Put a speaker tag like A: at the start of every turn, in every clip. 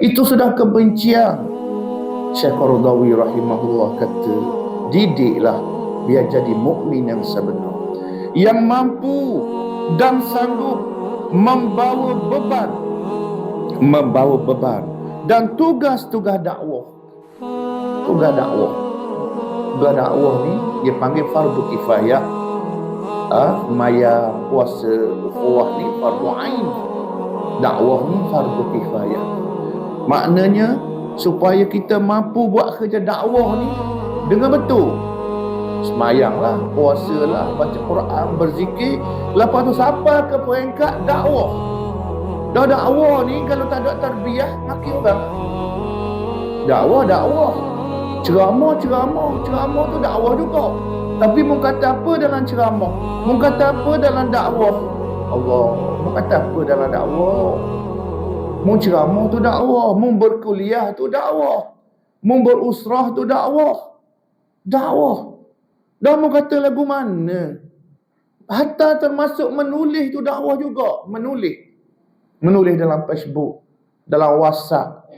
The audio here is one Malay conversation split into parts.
A: Itu sudah kebencian. Syekh Qaradawi rahimahullah kata, didiklah biar jadi mukmin yang sebenar. Yang mampu dan sanggup membawa beban membawa beban dan tugas-tugas dakwah. Tugas dakwah. Tugas dakwah ni dia panggil fardu kifayah. Ah, maya puasa ukhuwah ni fardu ain. Dakwah ni fardu kifayah. Maknanya supaya kita mampu buat kerja dakwah ni dengan betul. Semayanglah, puasalah, baca Quran, berzikir. Lepas tu sampai ke peringkat dakwah. Dah dakwah ni kalau tak ada tarbiyah, maki orang. Dakwah, dakwah. Ceramah, ceramah. Ceramah tu dakwah juga. Tapi mu kata apa dalam ceramah? Mu kata apa dalam dakwah? Allah, mu kata apa dalam dakwah? Mu tu dakwah, mu berkuliah tu dakwah. Mu berusrah tu dakwah. Dakwah. Dah mu kata lagu mana? Hatta termasuk menulis tu dakwah juga. Menulis. Menulis dalam Facebook. Dalam WhatsApp.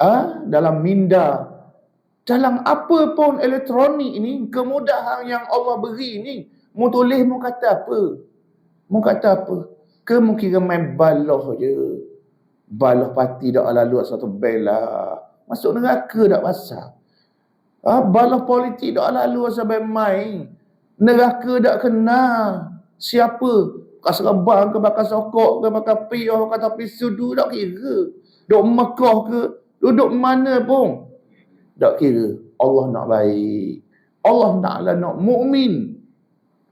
A: Ah, dalam minda. Dalam apa pun elektronik ni, kemudahan yang Allah beri ni, mu tulis mu kata apa? Mu kata apa? Ke mu kira main balah je. Balah parti dak lalu satu bela. Masuk neraka dak pasal. Ah, balah politik dak lalu sampai main. Neraka dak kenal. Siapa? Kat Serabang ke bakal sokok ke bakal piyah ke tapi sudu tak kira. Duk Mekah ke, duduk mana pun. Tak kira. Allah nak baik. Allah Ta'ala nak mukmin.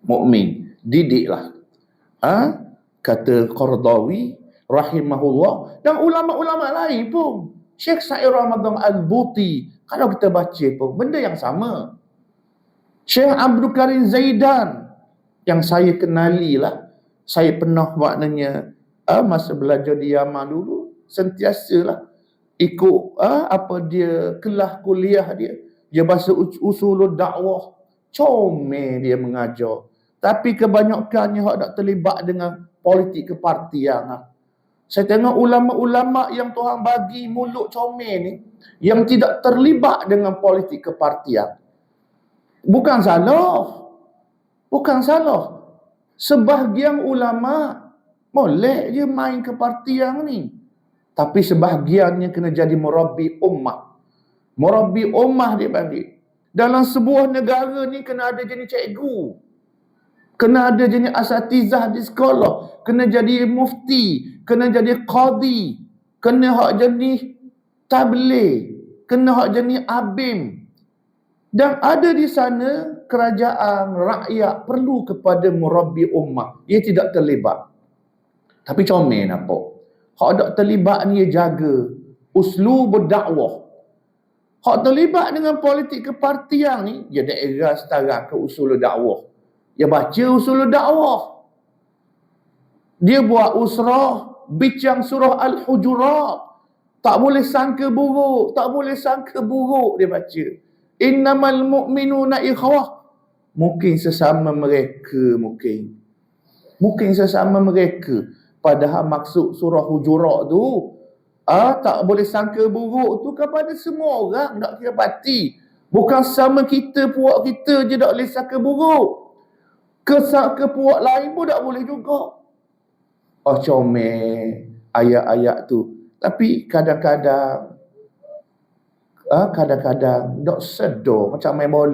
A: Mukmin. Didiklah. Ha? Kata Qardawi rahimahullah dan ulama-ulama lain pun. Syekh Sa'ir Ramadan Al-Buti kalau kita baca pun benda yang sama. Syekh Abdul Karim Zaidan yang saya kenali lah. Saya pernah maknanya uh, masa belajar di Yaman dulu sentiasalah ikut uh, apa dia kelas kuliah dia. Dia bahasa usul dakwah. Comel dia mengajar. Tapi kebanyakannya hak tak terlibat dengan politik kepartian. Lah. Saya tengok ulama-ulama yang Tuhan bagi mulut comel ni yang tidak terlibat dengan politik kepartian. Bukan salah. Bukan salah. Sebahagian ulama boleh je main ke parti yang ni. Tapi sebahagiannya kena jadi murabi ummah. Murabi ummah dia panggil. Dalam sebuah negara ni kena ada jenis cikgu. Kena ada jenis asatizah di sekolah. Kena jadi mufti. Kena jadi qadi. Kena hak jenis tabligh. Kena hak jenis abim. Dan ada di sana kerajaan, rakyat perlu kepada murabi ummah. Ia tidak terlibat. Tapi comel nampak. Hak tak terlibat ni ia jaga uslu berdakwah. Hak terlibat dengan politik kepartian ni, dia daerah setara ke usul dakwah. Dia baca usul dakwah. Dia buat usrah, bincang surah Al-Hujurat. Tak boleh sangka buruk, tak boleh sangka buruk dia baca. Innamal mu'minuna ikhwah. Mungkin sesama mereka mungkin. Mungkin sesama mereka. Padahal maksud surah hujurat tu ah tak boleh sangka buruk tu kepada semua orang tak kira parti. Bukan sama kita puak kita je tak boleh sangka buruk. Kesak ke puak lain pun tak boleh juga. Oh comel ayat-ayat tu. Tapi kadang-kadang ah kadang-kadang tak sedar macam main bola